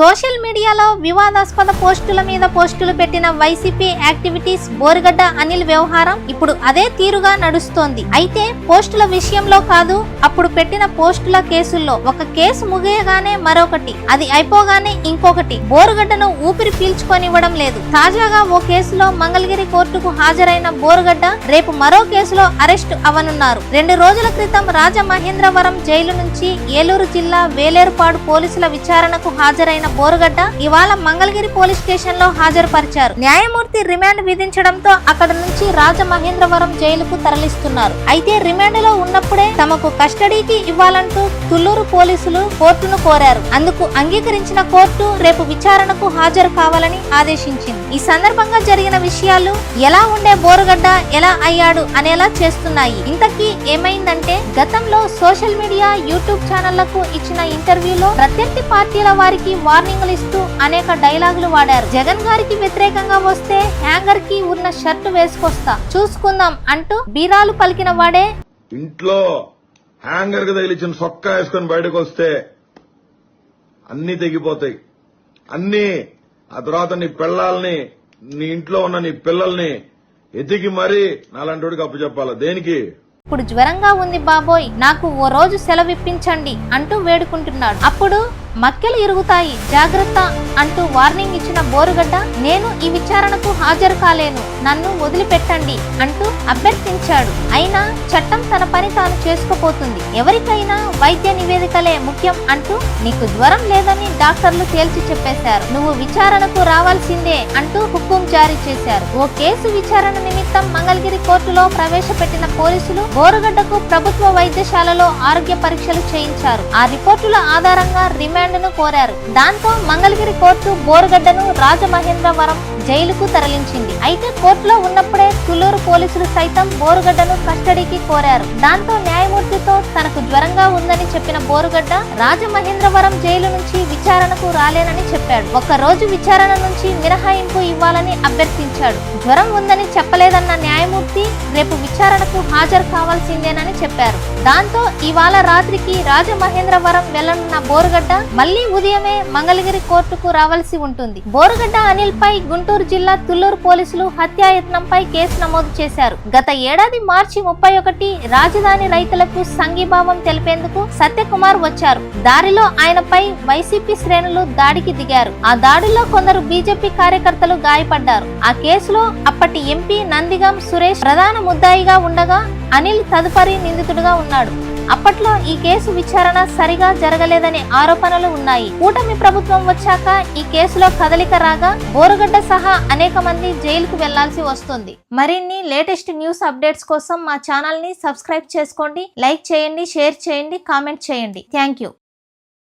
Social మీడియాలో వివాదాస్పద పోస్టుల మీద పోస్టులు పెట్టిన వైసీపీ యాక్టివిటీస్ బోరుగడ్డ అనిల్ వ్యవహారం ఇప్పుడు అదే తీరుగా నడుస్తోంది. అయితే పోస్టుల విషయంలో కాదు అప్పుడు పెట్టిన పోస్టుల కేసుల్లో ఒక కేసు ముగియగానే మరొకటి అది అయిపోగానే ఇంకొకటి. బోరుగడ్డను ఊపిరి పీల్చుకొనివ్వడం లేదు. తాజాగా ఓ కేసులో మంగళగిరి కోర్టుకు హాజరైన బోరుగడ్డ రేపు మరో కేసులో అరెస్టు అవనున్నారు. రెండు రోజుల క్రితం రాజమహేంద్రవరం జైలు నుంచి ఏలూరు జిల్లా వేలేరుపాడు పోలీసుల విచారణకు హాజరైన బోరుగడ్డ ఇవాళ మంగళగిరి పోలీస్ స్టేషన్లో హాజరుపరిచారు. న్యాయమూర్తి రిమాండ్ విధించడంతో అక్కడ నుంచి రాజమహేంద్రవరం జైలుకు తరలిస్తున్నారు. అయితే రిమాండ్లో ఉన్నప్పుడే తమకు కస్టడీకి ఇవ్వాలంటూ తుళ్ళూరు పోలీసులు కోర్టును కోరారు. అందుకు అంగీకరించిన కోర్టు రేపు విచారణకు హాజరు కావాలని ఆదేశించింది. ఈ సందర్భంగా జరిగిన విషయాలు ఎలా ఉండే బోరుగడ్డ ఎలా అయ్యాడు అనేలా చేస్తున్నాయి. ఇంతకీ ఏమైందంటే గతంలో సోషల్ మీడియా యూట్యూబ్ ఛానళ్ళకు ఇచ్చిన ఇంటర్వ్యూలో ప్రత్యర్థి పార్టీల వారికి వార్నింగ్లు ఇస్తూ అనేక డైలాగులు వాడారు. జగన్ గారికి వ్యతిరేకంగా వస్తే హ్యాంగర్కి ఉన్న షర్టు వేసుకొస్తా చూసుకుందాం అంటూ బీరాలు పలికిన వాడే. ఇంట్లో హ్యాంగర్కి తగిలిచ్చిన సొక్కా వేసుకొని బయటకు వస్తే అన్ని తెగిపోతాయి. అన్ని ఆ తర్వాత నీ పిల్లల్ని నీ ఇంట్లో ఉన్న నీ పిల్లల్ని ఎతికి మరీ నాలంటోడికి అప్పు చెప్పాలా దేనికి? ఇప్పుడు జ్వరంగా ఉంది బాబోయ్. నాకు ఓ రోజు సెలవిప్పించండి అంటూ వేడుకుంటున్నాడు. అప్పుడు మక్కెలు ఇరుగుతాయి జాగ్రత్త అంటూ వార్నింగ్ ఇచ్చిన బోరుగడ్డ నేను ఈ విచారణకు హాజరు కాలేను నన్ను వదిలిపెట్టండి అంటూ అభ్యర్థించాడు. అయినా చట్టం తన పని తాను చేసుకోపోతుంది ఎవరికైనా వైద్య నివేదికలే ముఖ్యం అంటూ నీకు జ్వరం లేదని డాక్టర్లు తేల్చి చెప్పేశారు. నువ్వు విచారణకు రావాల్సిందే అంటూ హుకుం జారీ చేశారు. ఓ కేసు విచారణ నిమిత్తం మంగళగిరి కోర్టులో ప్రవేశపెట్టిన పోలీసులు బోరుగడ్డకు ప్రభుత్వ వైద్యశాలలో ఆరోగ్య పరీక్షలు చేయించారు. ఆ రిపోర్టుల ఆధారంగా రిమాండ్ రిమాండ్ను కోరారు. దాంతో మంగళగిరి కోర్టు బోరుగడ్డను రాజమహేంద్రవరం జైలుకు తరలించింది. అయితే కోర్టులో ఉన్నప్పుడే తులూరు పోలీసులు సైతం బోరుగడ్డను కస్టడీకి కోరారు. దాంతో న్యాయమూర్తితో తనకు జ్వరంగా ఉందని చెప్పిన బోరుగడ్డ రాజమహేంద్రవరం జైలు నుంచి విచారణకు రాలేనని చెప్పాడు. ఒక రోజు విచారణ నుంచి మినహాయింపు ఇవ్వాలని అభ్యర్థించాడు. జ్వరం ఉందని చెప్పలేదన్న న్యాయమూర్తి రేపు విచారణకు హాజరు కావాల్సిందేనని చెప్పారు. దాంతో ఇవాళ రాత్రికి రాజమహేంద్రవరం వెళ్ళనున్న బోరుగడ్డ మళ్ళీ ఉదయమే మంగళగిరి కోర్టుకు రావాల్సి ఉంటుంది. బోరుగడ్డ అనిల్ పై గుంటూరు జిల్లా తుళ్ళూరు పోలీసులు హత్యాయత్నంపై కేసు నమోదు చేశారు. గత ఏడాది మార్చి ముప్పై ఒకటి రాజధాని రైతులకు సంఘీభావం తెలిపేందుకు సత్యకుమార్ వచ్చారు. దారిలో ఆయనపై వైసీపీ శ్రేణులు దాడికి దిగారు. ఆ దాడిలో కొందరు బీజేపీ కార్యకర్తలు గాయపడ్డారు. ఆ కేసులో అప్పటి ఎంపీ నందిగం సురేష్ ప్రధాన ముద్దాయిగా ఉండగా అనిల్ తదుపరి నిందితుడుగా ఉన్నాడు. అప్పట్లో ఈ కేసు విచారణ సరిగా జరగలేదనే ఆరోపణలు ఉన్నాయి. కూటమి ప్రభుత్వం వచ్చాక ఈ కేసులో కదలిక రాగా బోరుగడ్డ సహా అనేక మంది జైలుకు వెళ్ళాల్సి వస్తుంది. మరిన్ని లేటెస్ట్ న్యూస్ అప్డేట్స్ కోసం మా ఛానల్ని సబ్స్క్రైబ్ చేసుకోండి లైక్ చేయండి షేర్ చేయండి కామెంట్ చేయండి. Thank you.